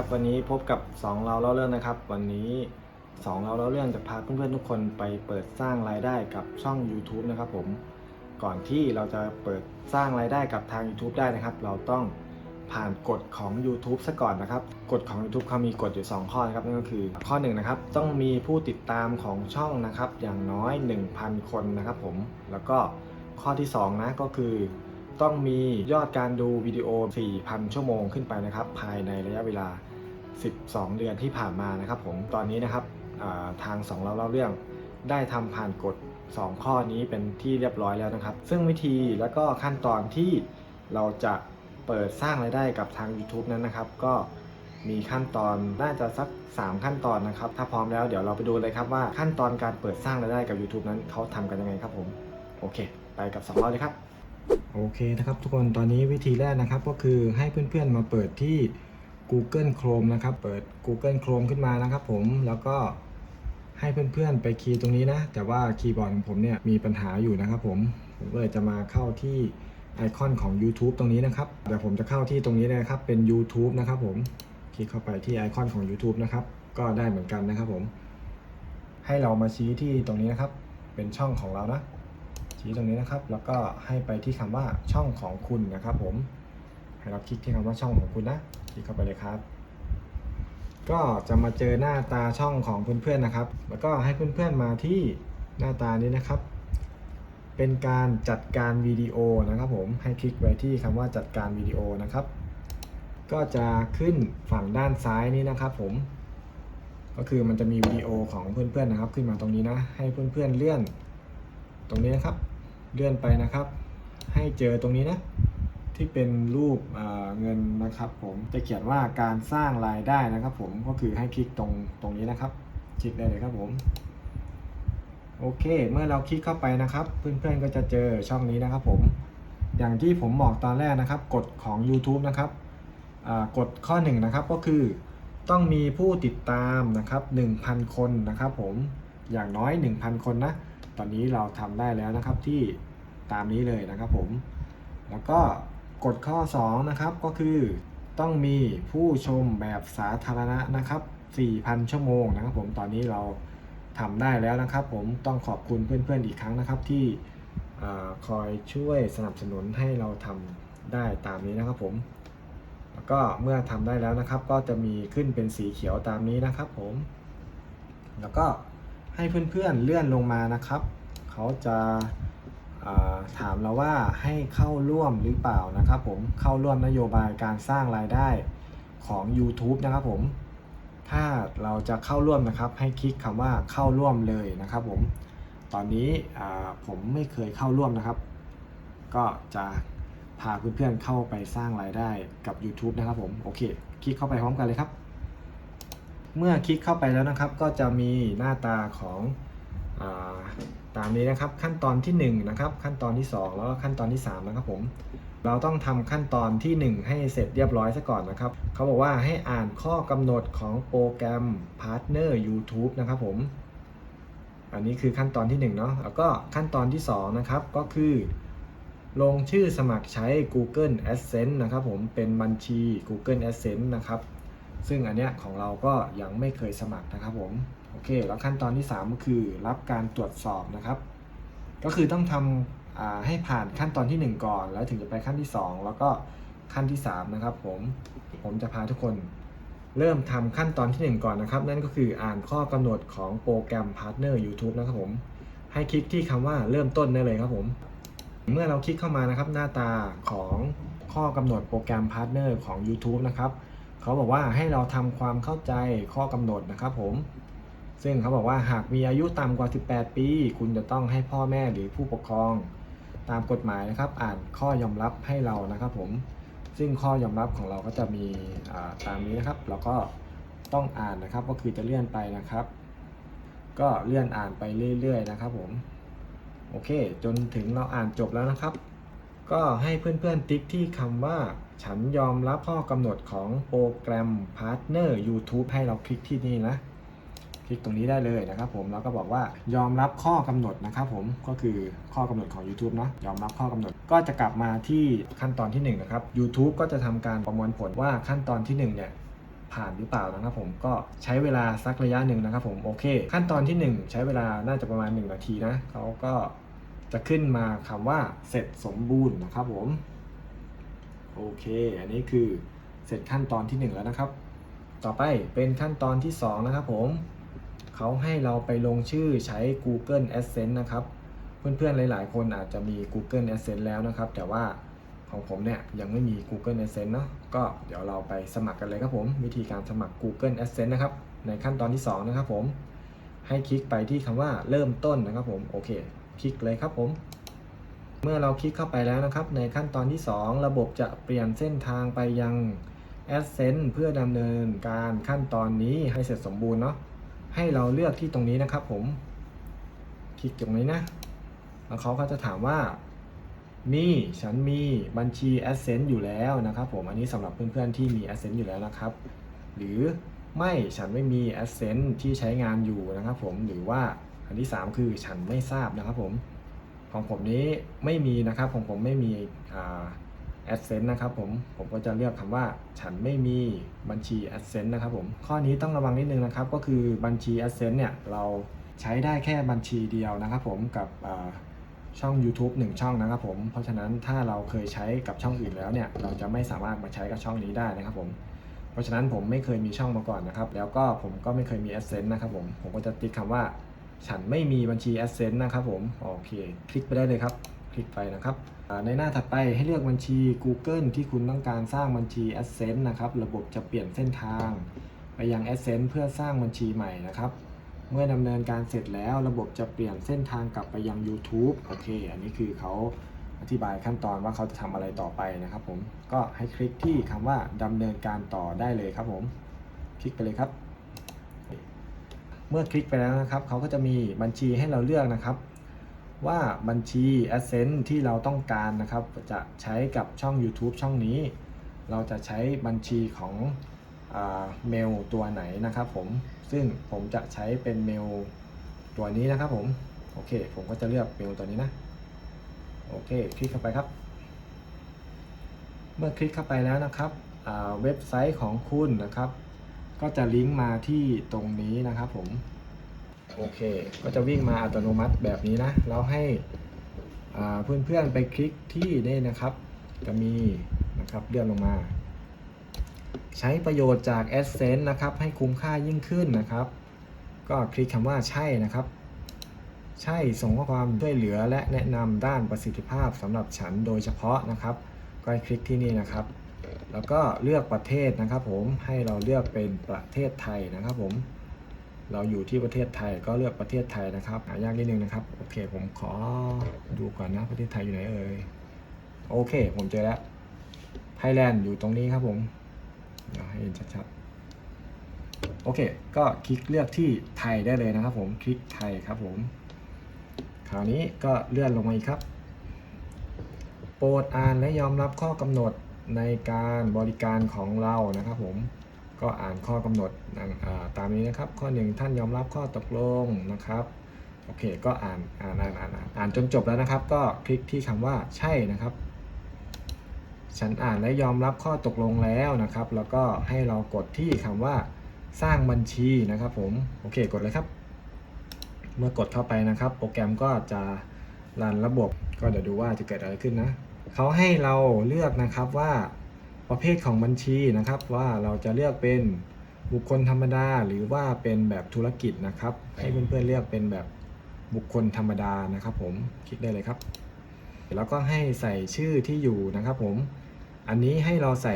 ครับวันนี้พบกับ 2 เราเล่าเรื่องนะครับ วันนี้ 2 เราเล่าเรื่องจะพาเพื่อนๆทุกคนไปเปิดสร้างรายได้กับช่อง YouTube นะครับผมก่อนที่เราจะเปิดสร้างรายได้กับทาง YouTube ได้นะครับ เราต้องผ่านกฎของ YouTube ซะก่อนนะครับกฎของ YouTube เขามีกฎอยู่ 2 ข้อนะครับนั่นก็คือข้อ1นะครับต้องมีผู้ติดตามของช่องนะครับ อย่างน้อย 1,000 คนนะครับผมแล้วก็ข้อที่ 2 นะก็คือต้องมียอดการดูวิดีโอ 4,000 ชั่วโมงขึ้นไปนะครับ ภายในระยะเวลา 12 เดือนที่ผ่านมานะครับ ผมตอนนี้นะครับทางสองเราเล่าเรื่องได้ทำผ่านกฎ 2 ข้อนี้เป็นที่เรียบร้อยแล้วนะครับ ซึ่งวิธีและก็ขั้นตอนที่เราจะเปิดสร้างรายได้กับทาง YouTube นั้นนะครับ ก็มีขั้นตอนน่าจะสัก 3 ขั้นตอนนะครับ ถ้าพร้อมแล้วเดี๋ยวเราไปดูเลยครับว่าขั้นตอนการเปิดสร้างรายได้กับ YouTube นั้นเขาทำกันยังไงครับผมโอเค ไปกับ2เราเลยครับโอเคนะครับ ทุกคนตอนนี้วิธีแรกนะครับก็คือให้เพื่อนๆมาเปิดที่ Google Chrome นะครับ เปิด Google Chrome ขึ้นมานะครับผม แล้วก็ให้เพื่อนๆไปคีย์ตรงนี้นะ แต่ว่าคีย์บอร์ดของผมเนี่ยมีปัญหาอยู่นะครับผม ผมก็เลยจะมาเข้าที่ไอคอนของ YouTube ตรงนี้นะครับ เดี๋ยวผมจะเข้าที่ตรงนี้เลยนะครับ เป็น YouTube นะครับผม คลิกเข้าไปที่ไอคอนของ YouTube นะครับ ก็ได้เหมือนกันนะครับผม ให้เรามาชี้ที่ตรงนี้นะครับ เป็นช่องของเรานะ ชี้ตรงนี้นะครับ แล้วก็ให้ไปที่คำว่าช่องของคุณนะครับผม ให้เราคลิกที่คำว่าช่องของคุณนะ คลิกเข้าไปเลยครับ ก็จะมาเจอหน้าตาช่องของเพื่อนๆนะครับ แล้วก็ให้เพื่อนๆมาที่หน้าตานี้นะครับ เป็นการจัดการวิดีโอนะครับ ผม ให้คลิกไปที่คำว่าจัดการวิดีโอนะครับ ก็จะขึ้นฝั่งด้านซ้ายนี้นะครับผม ก็คือมันจะมีวิดีโอของเพื่อนๆนะครับ ขึ้นมาตรงนี้นะ ให้เพื่อนๆเลื่อน ตรงนี้นะครับ เลื่อนไปนะครับ ให้เจอตรงนี้นะ ที่เป็นรูปเเงินนะครับผมจะเขียนว่าการสร้างรายได้นะครับผมก็คือให้คลิกตรงตรงนี้นะครับคลิกได้เลยครับผมโอเค เมื่อเราคลิกเข้าไปนะครับ เพื่อนๆก็จะเจอช่องนี้นะครับผมอย่างที่ผมบอกตอนแรกนะครับกฎของ YouTube นะครับกฎข้อ1นงนะครับก็คือต้องมีผู้ติดตามนะครับ 1,000 คนนะครับผมอย่างน้อย 1,000 คนนะตอนนี้เราทำได้แล้วนะครับที่ตามนี้เลยนะครับผมแล้วก็ กฎข้อ 2 นะครับ ก็คือต้องมีผู้ชมแบบสาธารณะนะครับ 4,000 ชั่วโมงนะครับผมตอนนี้เราทำได้แล้วนะครับ ผมต้องขอบคุณเพื่อนๆอีกครั้งนะครับที่คอยช่วยสนับสนุนให้เราทำได้ตามนี้นะครับผมแล้วก็เมื่อทำได้แล้วนะครับ ก็จะมีขึ้นเป็นสีเขียวตามนี้นะครับ ผม แล้วก็ให้เพื่อนๆเลื่อนลงมานะครับ เขาจะ ถามเราว่าให้เข้าร่วมหรือเปล่านะครับผมเข้าร่วมนโยบายการสร้างรายได้ของ YouTube นะครับผม ถ้าเราจะเข้าร่วมนะครับ ให้คลิกคำว่าเข้าร่วมเลยนะครับผม ตอนนี้ผมไม่เคยเข้าร่วมนะครับ ก็จะพาเพื่อนๆเข้าไปสร้างรายได้กับ YouTube นะครับผม โอเค คลิกเข้าไปพร้อมกันเลยครับ เมื่อคลิกเข้าไปแล้วนะครับ ก็จะมีหน้าตาของ ตามนี้นะครับขั้นตอนที่1นะครับขั้นตอนที่ 2 แล้วก็ขั้นตอนที่3นะครับผมเราต้องทำขั้นตอนที่ 1 ให้เสร็จเรียบร้อยซะก่อนนะครับเขาบอกว่าให้อ่านข้อกำหนดของโปรแกรม Partner YouTube นะครับผม อันนี้คือขั้นตอนที่1เนาะแล้วก็ขั้นตอนที่2นะครับก็คือ ลงชื่อสมัครใช้ Google Adsense นะครับผมเป็นบัญชี Google Adsense นะครับซึ่งอันเนี้ยของเราก็ยังไม่เคยสมัครนะครับผม โอเค แล้วขั้นตอนที่ 3 ก็คือรับการตรวจสอบนะครับ ก็คือต้องทำอ่าให้ผ่านขั้นตอนทีหนึ่1 ก่อน แล้วถึงจะไปขั้นที่ 2 แล้วก็ขั้นที่ 3 นะครับ ผมผมจะพาทุกคนเริ่มทำขั้นตอนที่ 1 ก่อนนะครับ นั่นก็คืออ่านข้อกำหนดของโปรแกรม Partner YouTube นะครับผม ให้คลิกที่คำว่าเริ่มต้นได้เลยครับผม เมื่อเราคลิกเข้ามานะครับ หน้าตาของข้อกำหนดโปรแกรมพาร์ทเนอร์ของ YouTube นะครับ เขาบอกว่าให้เราทำความเข้าใจข้อกำหนดนะครับผม ซึ่งเขาบอกว่าหากมีอายุต่ำกว่า 18 ปี คุณจะต้องให้พ่อแม่หรือผู้ปกครอง ตามกฎหมายนะครับ อ่านข้อยอมรับให้เรานะครับผม ซึ่งข้อยอมรับของเราก็จะมีาตามนี้นะครับ แล้วก็ต้องอ่านนะครับ ก็คือจะเลื่อนไปนะครับ ก็เลื่อนอ่านไปเรื่อย ๆ นะครับผมโอเค จนถึงเราอ่านจบแล้วนะครับ ก็ให้เพื่อนๆติ๊กที่คำว่า ฉันยอมรับข้อกำหนดของโปรแกรม Partner YouTube ให้เราคลิกที่นี่นะ ลิกตรงนี้ได้เลยนะครับผมแล้วก็บอกว่ายอมรับข้อกำหนดนะครับผมก็คือข้อกำหนดของ YouTube เนาะยอมรับข้อกำหนด ก็จะกลับมาที่ขั้นตอนที่1นะครับ YouTube ก็จะทำการประมวลผลว่าขั้นตอนที่1เนี่ยผ่านหรือเปล่านะครับผมก็ใช้เวลาสักระยะหนึ่งนะครับผมโอเค ขั้นตอนที่หนึ่งใช้เวลาน่าจะประมาณ 1 นาทีนะเขาก็จะขึ้นมาคำว่าเสร็จสมบูรณ์นะครับผมโอเค อันนี้คือเสร็จขั้นตอนที่ 1 แล้วนะครับ ต่อไปเป็นขั้นตอนที่ 2 นะครับผม เขาให้เราไปลงชื่อใช้ Google Adsense นะครับ เพื่อนๆ หลายๆ คนอาจจะมี Google Adsense แล้วนะครับ แต่ว่าของผมเนี่ยยังไม่มี Google Adsense เนาะก็เดี๋ยวเราไปสมัครกันเลยครับผม วิธีการสมัคร Google Adsense นะครับ ในขั้นตอนที่ 2 นะครับผม ให้คลิกไปที่คำว่าเริ่มต้นนะครับผม โอเค คลิกเลยครับผม เมื่อเราคลิกเข้าไปแล้วนะครับ ในขั้นตอนที่ 2 ระบบจะเปลี่ยนเส้นทางไปยัง Adsense เพื่อดำเนินการขั้นตอนนี้ให้เสร็จสมบูรณ์เนาะ ให้เราเลือกที่ตรงนี้นะครับผม คลิกตรงนี้นะ แล้วเขาก็จะถามว่า มีฉันมีบัญชี Adsense อยู่แล้วนะครับผม อันนี้สำหรับเพื่อนๆที่มี Adsense อยู่แล้วนะครับ หรือไม่ฉันไม่มี Adsense ที่ใช้งานอยู่นะครับผม หรือว่าอันที่ 3 คือฉันไม่ทราบนะครับผม ของผมนี้ไม่มีนะครับ ของผมไม่มีอ่า AdSense นะครับผม ผมก็จะเลือกคำว่า ฉันไม่มีบัญชี AdSense นะครับผม ข้อนี้ต้องระวังนิดนึงนะครับ ก็คือบัญชี AdSense เนี่ยเราใช้ได้แค่บัญชีเดียวนะครับผมกับช่อง YouTube 1 ช่องนะครับผม เพราะฉะนั้นถ้าเราเคยใช้กับช่องอื่นแล้วเนี่ย เราจะไม่สามารถมาใช้กับช่องนี้ได้นะครับผม เพราะฉะนั้นผมไม่เคยมีช่องมาก่อนนะครับ แล้วก็ผมก็ไม่เคยมี AdSense นะครับผม ผมก็จะติ๊กคำว่า ฉันไม่มีบัญชี AdSense นะครับผม โอเค คลิกไปได้เลยครับ คลิกไปนะครับ ในหน้าถัดไปให้เลือกบัญชี Google ที่คุณต้องการสร้างบัญชี AdSense นะครับระบบจะเปลี่ยนเส้นทาง ไปยัง AdSense เพื่อสร้างบัญชีใหม่นะครับเมื่อดำเนินการเสร็จแล้วระบบจะเปลี่ยนเส้นทางกลับไปยัง YouTube โอเค อันนี้คือเขาอธิบายขั้นตอนว่าเขาจะทำอะไรต่อไปนะครับผมก็ให้คลิกที่คำว่าดำเนินการต่อได้เลยครับผมคลิกไปเลยครับ เมื่อคลิกไปแล้วนะครับเขาก็จะมีบัญชีให้เราเลือกนะครับ ว่าบัญชี Adsense ที่เราต้องการนะครับ จะใช้กับช่อง YouTube ช่องนี้ เราจะใช้บัญชีของเมลตัวไหนนะครับผม ซึ่งผมจะใช้เป็นเมลตัวนี้นะครับผม โอเค ผมก็จะเลือกเมลตัวนี้นะ โอเค คลิกเข้าไปครับ เมื่อคลิกเข้าไปแล้วนะครับเว็บไซต์ของคุณนะครับ ก็จะลิงก์มาที่ตรงนี้นะครับผม โอเค ก็จะวิ่งมาอัตโนมัติแบบนี้นะแล้วให้เพื่อนๆไปคลิกที่นี่นะครับ จะมีนะครับเลื่อนลงมา ใช้ประโยชน์จาก AdSense นะครับ ให้คุ้มค่ายิ่งขึ้นนะครับ ก็คลิกคำว่าใช่นะครับ ใช่ส่งข้อความช่วยเหลือและแนะนำด้านประสิทธิภาพสำหรับฉันโดยเฉพาะนะครับ ก็คลิกที่นี่นะครับ แล้วก็เลือกประเทศนะครับผมให้เราเลือกเป็นประเทศไทยนะครับผม เราอยู่ที่ประเทศไทยก็เลือกประเทศไทยนะครับหายากนิดนึงนะครับ โอเค ผมขอดูก่อนนะประเทศไทยอยู่ไหนเอ่ยโอเค ผมเจอแล้วไทยแลนด์อยู่ตรงนี้ครับผมเดี๋ยวให้เห็นชัดๆโอเค ก็คลิกเลือกที่ไทยได้เลยนะครับ ผมคลิกไทยครับผมคราวนี้ก็เลื่อนลงมาอีกครับ โปรดอ่านและยอมรับข้อกำหนดในการบริการของเรานะครับผม ก็อ่านข้อกำหนดตามนี้นะครับ ข้อหนึ่งท่านยอมรับข้อตกลงนะครับโอเคก็อ่านอ่านอ่านอ่านอ่านจนจบแล้วนะครับ ก็คลิกที่คำว่าใช่นะครับ ฉันอ่านและยอมรับข้อตกลงแล้วนะครับ แล้วก็ให้เรากดที่คำว่าสร้างบัญชีนะครับผมโอเคกดเลยครับ เมื่อกดเข้าไปนะครับ โปรแกรมก็จะรันระบบก็เดี๋ยวดูว่าจะเกิดอะไรขึ้นนะเขาให้เราเลือกนะครับว่า ประเภทของบัญชีนะครับว่าเราจะเลือกเป็นบุคคลธรรมดาหรือว่าเป็นแบบธุรกิจนะครับ ให้เพื่อนๆเลือกเป็นแบบบุคคลธรรมดานะครับ ผมคลิกได้เลยครับ แล้วก็ให้ใส่ชื่อที่อยู่นะครับ ผม อันนี้ให้เราใส่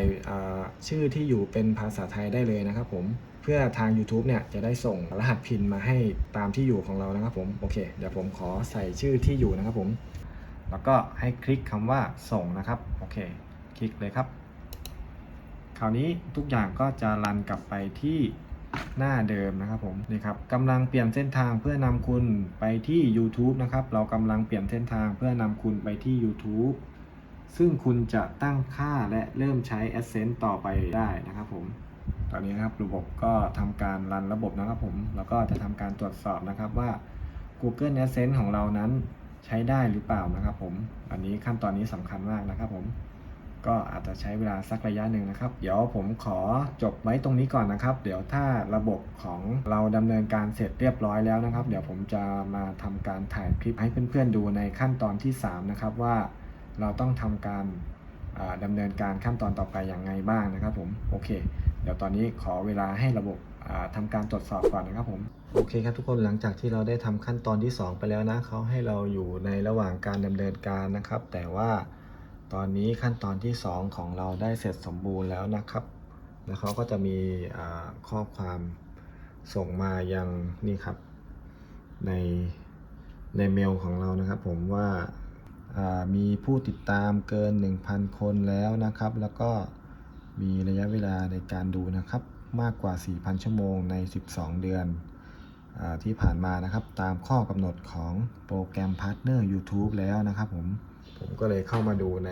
ชื่อที่อยู่เป็นภาษาไทยได้เลยนะครับ ผมเพื่อทาง YouTube เนี่ยจะได้ส่งรหัสพินมาให้ตามที่อยู่ของเรานะครับ ผมโอเค เดี๋ยวผมขอใส่ชื่อที่อยู่นะครับ ผม แล้วก็ให้คลิกคำว่าส่งนะครับโอเค คลิกเลยครับ คราวนี้ทุกอย่างก็จะรันกลับไปที่หน้าเดิมนะครับผมนี่ครับกำลังเปลี่ยนเส้นทางเพื่อนำคุณไปที่ YouTube นะครับ เรากำลังเปลี่ยนเส้นทางเพื่อนำคุณไปที่ YouTube ซึ่งคุณจะตั้งค่าและเริ่มใช้ Adsense ต่อไปได้นะครับผม ตอนนี้นะครับระบบก็ทำการรันระบบนะครับผม แล้วก็จะทำการตรวจสอบนะครับว่า Google Adsense ของเรานั้นใช้ได้หรือเปล่านะครับผม อันนี้ขั้นตอนนี้สำคัญมากนะครับผม ก็อาจจะใช้เวลาสักระยะหนึ่งนะครับ เดี๋ยวผมขอจบไว้ตรงนี้ก่อนนะครับ เดี๋ยวถ้าระบบของเราดำเนินการเสร็จเรียบร้อยแล้วนะครับ เดี๋ยวผมจะมาทำการถ่ายคลิปให้เพื่อนๆดูในขั้นตอนที่ 3 นะครับว่าเราต้องทำการอ่าดำเนินการขั้นตอนต่อไปอย่างไงบ้างนะครับผมโอเค เดี๋ยวตอนนี้ขอเวลาให้ระบบอ่าทำการตรวจสอบก่อนนะครับผมโอเคครับทุกคนหลังจากที่เราได้ทำขั้นตอนที่ 2 ไปแล้วนะเขาให้เราอยู่ในระหว่างการดำเนินการนะครับ แต่ว่า ตอนนี้ขั้นตอนที่ 2 ของเราได้เสร็จสมบูรณ์แล้วนะครับ แล้วเขาก็จะมีข้อความส่งมายังนี่ครับ ในในเมลของเรานะครับ ผมว่าามีผู้ติดตามเกิน 1,000 คนแล้วนะครับ แล้วก็มีระยะเวลาในการดูนะครับ มากกว่า 4,000 ชั่วโมงใน 12 เดือนอที่ผ่านมานะครับ ตามข้อกำหนดของโปรแกรมพาร์ทเนอร์ YouTube แล้วนะครับผม ผมก็เลยเข้ามาดูใน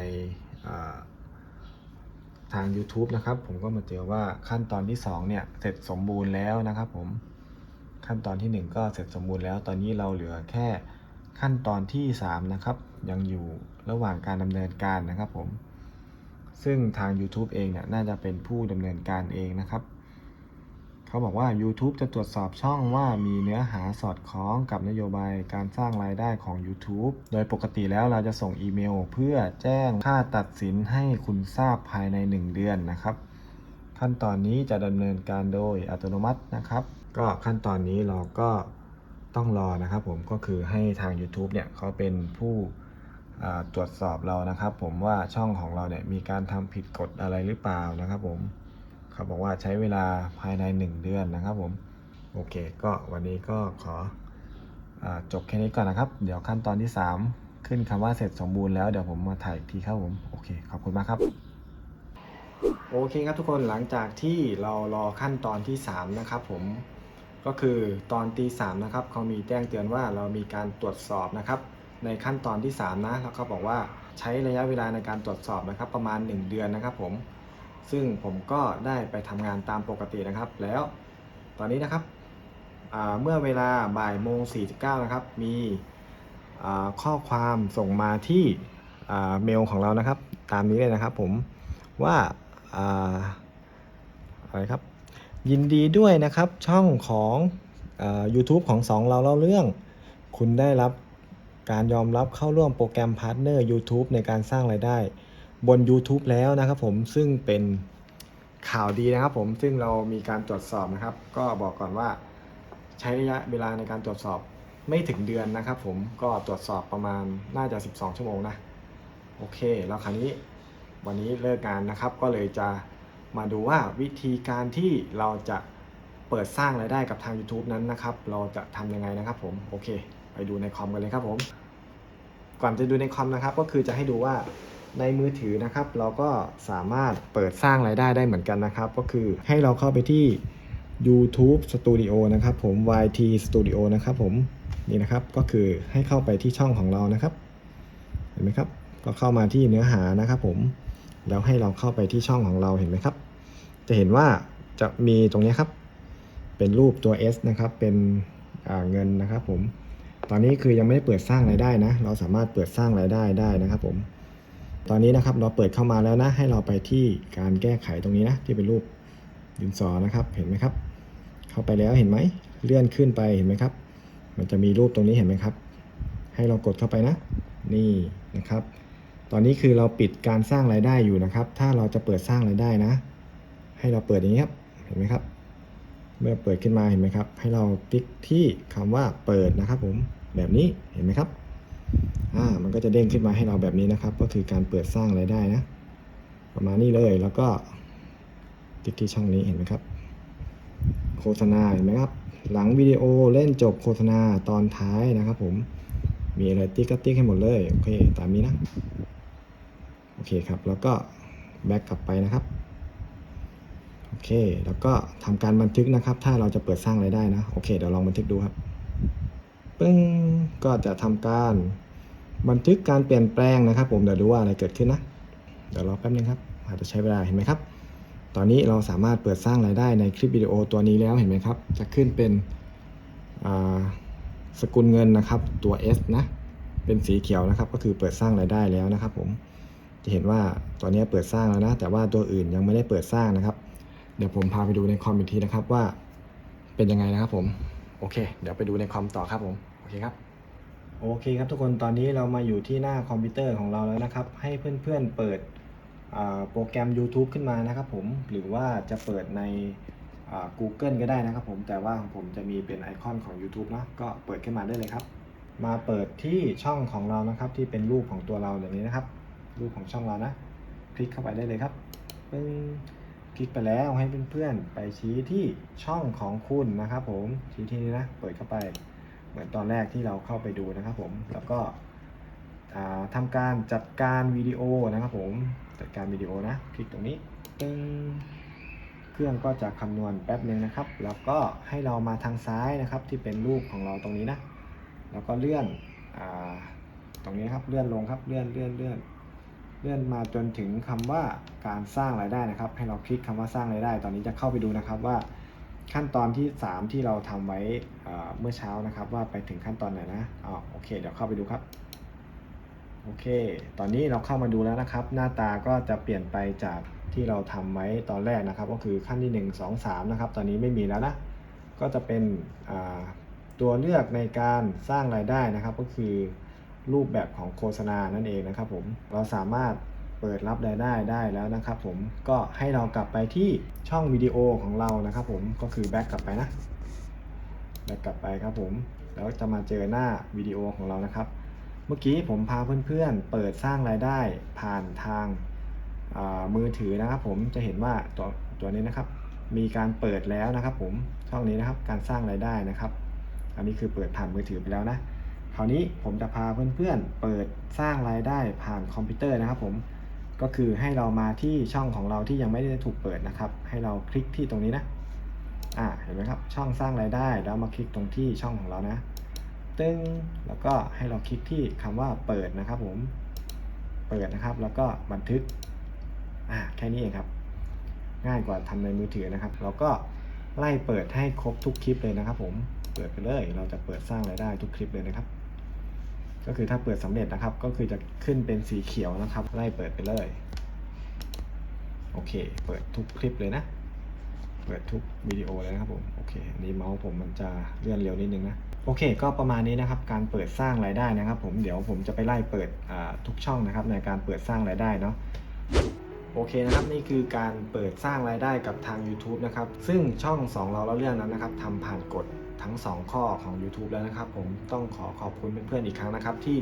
ทาง YouTube นะครับ ผมก็มาเจอว่าขั้นตอนที่ 2 เนี่ย เสร็จสมบูรณ์แล้วนะครับ ผมขั้นตอนที่ 1 ก็เสร็จสมบูรณ์แล้ว ตอนนี้เราเหลือแค่ขั้นตอนที่ 3 นะครับ ยังอยู่ระหว่างการดำเนินการนะครับผมซึ่งทาง YouTube เองเนี่ยน่าจะเป็นผู้ดำเนินการเองนะครับ เขาบอกว่า YouTube จะตรวจสอบช่องว่ามีเนื้อหาสอดคล้องกับนโยบายการสร้างรายได้ของ YouTube โดยปกติแล้วเราจะส่งอีเมลเพื่อแจ้งค่าตัดสินให้คุณทราบภายใน 1 เดือนนะครับ ขั้นตอนนี้จะดำเนินการโดยอัตโนมัตินะครับ ก็ขั้นตอนนี้เราก็ต้องรอนะครับผมก็คือให้ทาง YouTube เนี่ยเขาเป็นผู้ตรวจสอบเรานะครับ ผมว่าช่องของเราเนี่ยมีการทำผิดกฎอะไรหรือเปล่านะครับผม เขาบอกว่าใช้เวลาภายใน 1 เดือนนะครับผม โอเค ก็วันนี้ก็ขออจบแค่นี้ก่อนนะครับ เดี๋ยวขั้นตอนที่ 3 ขึ้นคำว่าเสร็จสมบูรณ์แล้วเดี๋ยวผมมาถ่ายอีกทีครับผม โอเค ขอบคุณมากครับ โอเคครับทุกคนหลังจากที่เรารอขั้นตอนที่ 3 นะครับผม ก็คือตอนตีสามนะครับเขามีแจ้งเตือนว่าเรามีการตรวจสอบนะครับ ในขั้นตอนที่ 3 นะ แล้วเขาบอกว่าใช้ระยะเวลาในการตรวจสอบนะครับ ประมาณ 1 เดือนนะครับผม ซึ่งผมก็ได้ไปทำงานตามปกตินะครับ แล้วตอนนี้นะครับเมื่อเวลาบ่ายโมง49นะครับ มีข้อความส่งมาที่เมลของเรานะครับ ตามนี้เลยนะครับผมว่าอะไรครับ ยินดีด้วยนะครับช่องของอ YouTube ของสองเราเล่าเรื่อง คุณได้รับการยอมรับเข้าร่วมโปรแกรมพาร์ทเนอร์ YouTube ในการสร้างรายได้ บน YouTube แล้วนะครับผมซึ่งเป็นข่าวดีนะครับผมซึ่งเรามีการตรวจสอบนะครับ ก็บอกก่อนว่าใช้ระยะเวลาในการตรวจสอบไม่ถึงเดือนนะครับ ผมก็ตรวจสอบประมาณน่าจะ 12 ชั่วโมงนะโอเค แล้วคราวนี้วันนี้เลิกงานนะครับ ก็เลยจะมาดูว่าวิธีการที่เราจะเปิดสร้างรายได้กับทาง YouTube นั้นนะครับ เราจะทำยังไงนะครับ ผมโอเค ไปดูในคอมกันเลยครับผม ก่อนจะดูในคอมนะครับ ก็คือจะให้ดูว่า ในมือถือนะครับ เราก็สามารถเปิดสร้างรายได้ได้เหมือนกันนะครับ ก็คือให้เราเข้าไปที่ YouTube Studio นะครับผม YT Studio นะครับผมนี่นะครับก็คือให้เข้าไปที่ช่องของเรานะครับ เห็นไหมครับ ก็เข้ามาที่เนื้อหานะครับผมแล้วให้เราเข้าไปที่ช่องของเราเห็นไหมครับ จะเห็นว่าจะมีตรงนี้ครับ เป็นรูปตัว S นะครับ เป็นเงินนะครับผม ตอนนี้คือยังไม่ได้เปิดสร้างรายได้นะ เราสามารถเปิดสร้างรายได้ได้นะครับผม ตอนนี้นะครับเราเปิดเข้ามาแล้วนะ ให้เราไปที่การแก้ไขตรงนี้นะ ที่เป็นรูปดินสอนะครับ เห็นไหมครับ เข้าไปแล้วเห็นไหม เลื่อนขึ้นไปเห็นไหมครับ มันจะมีรูปตรงนี้เห็นไหมครับ ให้เรากดเข้าไปนะ นี่นะครับ ตอนนี้คือเราปิดการสร้างรายได้อยู่นะครับ ถ้าเราจะเปิดสร้างรายได้นะ ให้เราเปิดอย่างนี้ครับเห็นไหมครับ เมื่อเปิดขึ้นมาเห็นไหมครับ ให้เราคลิกที่คำว่าเปิดนะครับ ผมแบบนี้เห็นไหมครับ อ่ามันก็จะเด้งขึ้นมาให้เราแบบนี้นะครับ ก็คือการเปิดสร้างรายได้นะ ประมาณนี้เลยแล้วก็คลิกที่ช่องนี้เห็นไหมครับ โฆษณาเห็นไหมครับ หลังวิดีโอเล่นจบโฆษณาตอนท้ายนะครับ ผมมีอะไรติ๊กก็ติ๊กให้หมดเลยโอเคตามนี้นะโอเคครับ แล้วก็แบ็กกลับไปนะครับโอเค แล้วก็ทำการบันทึกนะครับ ถ้าเราจะเปิดสร้างรายได้นะ โอเค เดี๋ยวลองบันทึกดูครับ ปึ้ง ก็จะทำการ บันทึกการเปลี่ยนแปลงนะครับ ผมเดี๋ยวดูว่าอะไรเกิดขึ้นนะ เดี๋ยวรอแป๊บนึงครับ อาจจะใช้เวลาเห็นไหมครับ ตอนนี้เราสามารถเปิดสร้างรายได้ในคลิปวิดีโอตัวนี้แล้วเห็นไหมครับ จะขึ้นเป็นสกุลเงินนะครับ ตัว S นะ เป็นสีเขียวนะครับ ก็คือเปิดสร้างรายได้แล้วนะครับ ผม จะเห็นว่าตัวเนี้เปิดสร้างแล้วนะ แต่ว่าตัวอื่นยังไม่ได้เปิดสร้างนะครับ เดี๋ยวผมพาไปดูในคอมอีกทีนะครับว่าเป็นยังไงนะครับผม โอเค เดี๋ยวไปดูในคอมต่อครับผม โอเคครับ โอเคครับทุกคนตอนนี้เรามาอยู่ที่หน้าคอมพิวเตอร์ของเราแล้วนะครับ ให้เพื่อนๆเปิดโปรแกรม YouTube ขึ้นมานะครับผมหรือว่าจะเปิดใน Google ก็ได้นะครับผมแต่ว่าของผมจะมีเป็นไอคอนของ YouTube นะก็เปิดขึ้นมาได้เลยครับ มาเปิดที่ช่องของเรานะครับ ที่เป็นรูปของตัวเราอย่างนี้นะครับ รูปของช่องเรานะ คลิกเข้าไปได้เลยครับปึ้งคลิกไปแล้วให้เพื่อนๆไปชี้ที่ช่องของคุณนะครับ ผมชี้ที่นี้นะเปิดเข้าไป เหมือนตอนแรกที่เราเข้าไปดูนะครับผมแล้วก็ทำการจัดการวิดีโอนะครับผมจัดการวิดีโอนะคลิกตรงนี้ตึ้งเครื่องก็จะคำนวณแป๊บหนึ่งนะครับ แล้วก็ให้เรามาทางซ้ายนะครับที่เป็นรูปของเราตรงนี้นะ แล้วก็เลื่อนอตรงนี้ครับเลื่อนลงครับเลื่อนเลื่อนเลื่อนเลื่อนมาจนถึงคำว่าการสร้างรายได้นะครับ ให้เราคลิกคำว่าสร้างรายได้ ตอนนี้จะเข้าไปดูนะครับว่า ขั้นตอนที่ 3 ที่เราทำไว้เมื่อเช้านะครับ ว่าไปถึงขั้นตอนไหนนะอ๋อโอเค เดี๋ยวเข้าไปดูครับ โอเค ตอนนี้เราเข้ามาดูแล้วนะครับ หน้าตาก็จะเปลี่ยนไปจากที่เราทำไว้ตอนแรกนะครับ ก็คือขั้นที่ 1 2 3 นะครับ ตอนนี้ไม่มีแล้วนะ ก็จะเป็นตัวเลือกในการสร้างรายได้นะครับ ก็คือรูปแบบของโฆษณานั่นเองนะครับผม เราสามารถ เปิดรับรายได้ได้แล้วนะครับผมก็ให้เรากลับไปที่ช่องวิดีโอของเรานะครับผมก็คือแบ็กกลับไปนะแบ็กกลับไปครับผมแล้วจะมาเจอหน้าวิดีโอของเรานะครับ เมื่อกี้ผมพาเพื่อนๆ เปิดสร้างรายได้ผ่านทางมือถือนะครับ ผมจะเห็นว่าตัวตัวนี้นะครับ มีการเปิดแล้วนะครับ ผมช่องนี้นะครับการสร้างรายได้นะครับ อันนี้คือเปิดผ่านมือถือไปแล้วนะคราวนี้ผมจะพาเพื่อนๆเปิดสร้างรายได้ผ่านคอมพิวเตอร์นะครับ ผม ก็คือให้เรามาที่ช่องของเราที่ยังไม่ได้ถูกเปิดนะครับ ให้เราคลิกที่ตรงนี้นะอ่าเห็นไหมครับช่องสร้างรายได้แล้วมาคลิกตรงที่ช่องของเรานะตึ้งแล้วก็ให้เราคลิกที่คำว่าเปิดนะครับผมเปิดนะครับ แล้วก็บันทึกอ่าแค่นี้เองครับ ง่ายกว่าทำในมือถือนะครับเราก็ไล่เปิดให้ครบทุกคลิปเลยนะครับ ผมเปิดไปเลย เราจะเปิดสร้างรายได้ทุกคลิปเลยนะครับ ก็คือถ้าเปิดสำเร็จนะครับ ก็คือจะขึ้นเป็นสีเขียวนะครับไล่เปิดไปเลย โอเค เปิดทุกคลิปเลยนะ เปิดทุกวิดีโอเลยนะครับผมโอเคอันนี้เมาส์ผมมันจะเลื่อนเร็วนิดนึงนะโอเค ก็ประมาณนี้นะครับ การเปิดสร้างรายได้นะครับ ผมเดี๋ยวผมจะไปไล่เปิดทุกช่องนะครับ ในการเปิดสร้างรายได้เนาะโอเคนะครับนี่คือการเปิดสร้างรายได้กับทาง YouTube นะครับ ซึ่งช่อง 2 เราเล่าเรื่องนั้นนะครับทำผ่านกฎ ทั้ง 2 ข้อของ YouTube แล้วนะครับ ผมต้องขอขอบคุณเพื่อนๆอีกครั้งนะครับ ที่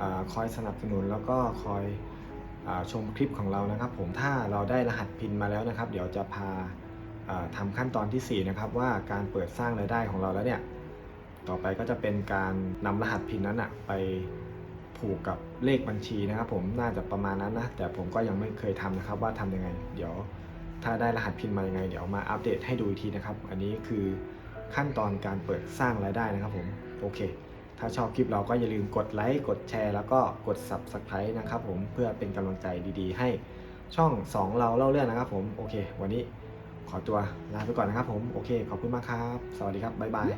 อคอยสนับสนุนแล้วก็คอยอชมคลิปของเรานะครับ ผมถ้าเราได้รหัสพินมาแล้วนะครับ เดี๋ยวจะพาอ่าทำขั้นตอนทีสี่ 4 นะครับ ว่าการเปิดสร้างรายได้ของเราแล้วเนี่ยต่อไปก็จะเป็นการนำรหัสพินนั้นอะไปผูกกับเลขบัญชีนะครับ ผมน่าจะประมาณนั้นนะแต่ผมก็ยังไม่เคยทำนะครับว่าทำยังไง เดี๋ยวถ้าได้รหัสพินมายังไง เดี๋ยวมาอัปเดตให้ดูอีกทีนะครับ อันนี้คือ ขั้นตอนการเปิดสร้างรายได้นะครับผมโอเค ถ้าชอบคลิปเราก็อย่าลืมกดไลค์กดแชร์แล้วก็กด Subscribe นะครับผมเพื่อเป็นกำลังใจดีๆ ให้ช่อง 2 เราเล่าเรื่องนะครับผมโอเค วันนี้ขอตัวลาไปก่อนนะครับผมโอเค ขอบคุณมากครับ สวัสดีครับบ๊ายบาย